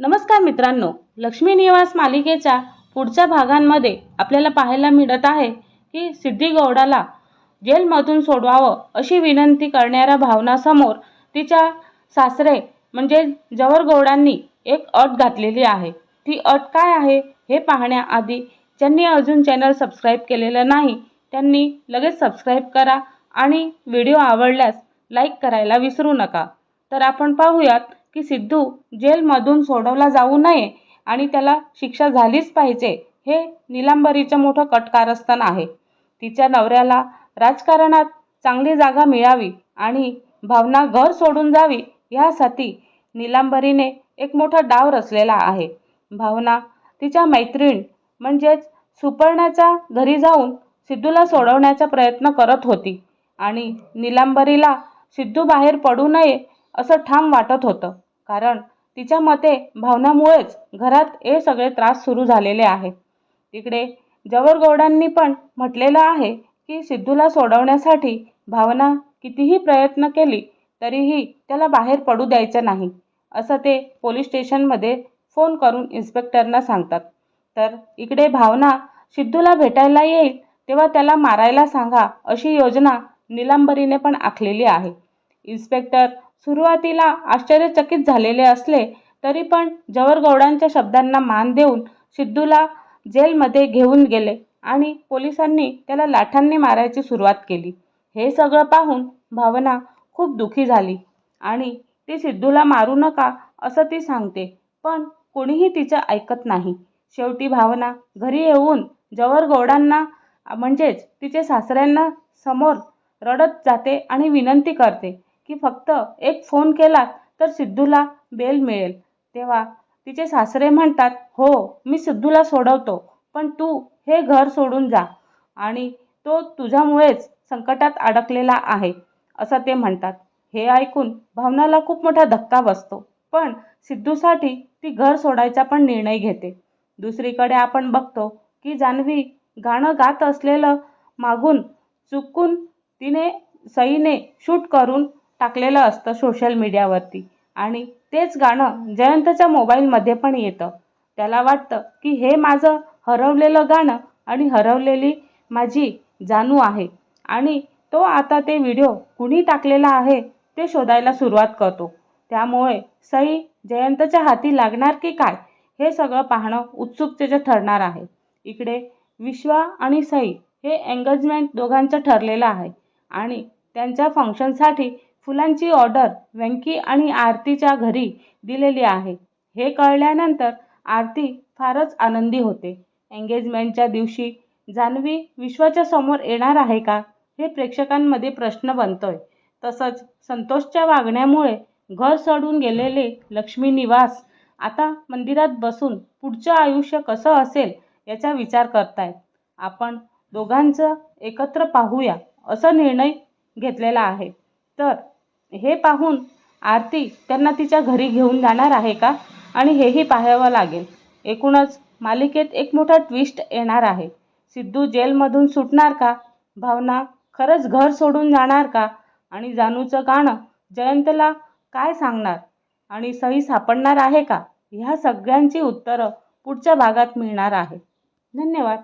नमस्कार मित्रांनो लक्ष्मी निवास मालिकेच्या पुढच्या भागांमध्ये आपल्याला पाहायला मिळत आहे की सिद्धी गौडाला जेलमधून सोडवावं अशी विनंती करणाऱ्या भावनासमोर तिच्या सासरे म्हणजे जवर गौडांनी एक अट घातलेली आहे. ती अट काय आहे हे पाहण्याआधी ज्यांनी अजून चॅनल सबस्क्राईब केलेलं नाही त्यांनी लगेच सबस्क्राईब करा आणि व्हिडिओ आवडल्यास लाईक करायला विसरू नका. तर आपण पाहूयात की सिद्धू जेलमधून सोडवला जाऊ नये आणि त्याला शिक्षा झालीच पाहिजे हे निलांबरीचं मोठं कटकारस्थान आहे. तिच्या नवऱ्याला राजकारणात चांगली जागा मिळावी आणि भावना घर सोडून जावी यासाठी निलांबरीने एक मोठा डाव रचलेला आहे. भावना तिच्या मैत्रीण म्हणजेच सुपर्णाच्या घरी जाऊन सिद्धूला सोडवण्याचा प्रयत्न करत होती आणि निलांबरीला सिद्धू बाहेर पडू नये असं ठाम वाटत होतं. कारण तिच्या मते भावनामुळेच घरात हे सगळे त्रास सुरू झालेले आहेत. तिकडे जवळगौडांनी पण म्हटलेलं आहे की सिद्धूला सोडवण्यासाठी भावना कितीही प्रयत्न केली तरीही त्याला बाहेर पडू द्यायचं नाही असं ते पोलीस स्टेशनमध्ये फोन करून इन्स्पेक्टरना सांगतात. तर इकडे भावना सिद्धूला भेटायला येईल तेव्हा त्याला मारायला सांगा अशी योजना निलांबरीने पण आखलेली आहे. इन्स्पेक्टर सुरुवातीला आश्चर्यचकित झालेले असले तरी पण जवरगौडांच्या शब्दांना मान देऊन सिद्धूला जेलमध्ये घेऊन गेले आणि पोलिसांनी त्याला लाठांनी मारायची सुरुवात केली. हे सगळं पाहून भावना खूप दुखी झाली आणि ती सिद्धूला मारू नका असं ती सांगते पण कोणीही तिचं ऐकत नाही. शेवटी भावना घरी येऊन जवरगौडांना म्हणजेच तिचे सासऱ्यांना समोर रडत जाते आणि विनंती करते. की फक्त एक फोन केला तर सिद्धूला बेल मिळेल. तेव्हा तिचे सासरे म्हणतात हो मी सिद्धूला सोडवतो पण तू हे घर सोडून जा आणि तो तुझ्यामुळेच संकटात अडकलेला आहे असं ते म्हणतात. हे ऐकून भावनाला खूप मोठा धक्का बसतो. पण सिद्धूसाठी ती घर सोडायचा पण निर्णय घेते. दुसरीकडे आपण बघतो की जान्हवी गाणं गात असलेलं मागून चुकून तिने सईने शूट करून टाकलेलं असतं सोशल मीडियावरती आणि तेच गाणं जयंतच्या मोबाईलमध्ये पण येतं. त्याला वाटतं की हे माझं हरवलेलं गाणं आणि हरवलेली माझी जानू आहे. आणि तो आता ते व्हिडिओ कुणी टाकलेला आहे ते शोधायला सुरुवात करतो. त्यामुळे सई जयंतच्या हाती लागणार की काय हे सगळं पाहणं उत्सुकतेचं ठरणार आहे. इकडे विश्वा आणि सई हे एंगेजमेंट दोघांचं ठरलेलं आहे. आणि त्यांच्या फंक्शनसाठी फुलांची ऑर्डर व्यंकी आणि आरतीच्या घरी दिलेली आहे. हे कळल्यानंतर आरती फारच आनंदी होते. एंगेजमेंटच्या दिवशी जान्हवी विश्वाच्या समोर येणार आहे का हे प्रेक्षकांमध्ये प्रश्न बनतोय. तसंच संतोषच्या वागण्यामुळे घर सोडून गेलेले लक्ष्मी निवास आता मंदिरात बसून पुढचं आयुष्य कसं असेल याचा विचार करतायत. आपण दोघांचं एकत्र पाहूया असा निर्णय घेतलेला आहे. तर हे पाहून आरती त्यांना तिच्या घरी घेऊन जाणार आहे का? आणि हेही पाहावं लागेल. एकूणच मालिकेत एक मोठा ट्विस्ट येणार आहे. सिद्धू जेलमधून सुटणार का? भावना खरंच घर सोडून जाणार का? आणि जानूचं गाणं जयंतला काय सांगणार? आणि सही सापडणार आहे का? ह्या सगळ्यांची उत्तरं पुढच्या भागात मिळणार आहे. धन्यवाद.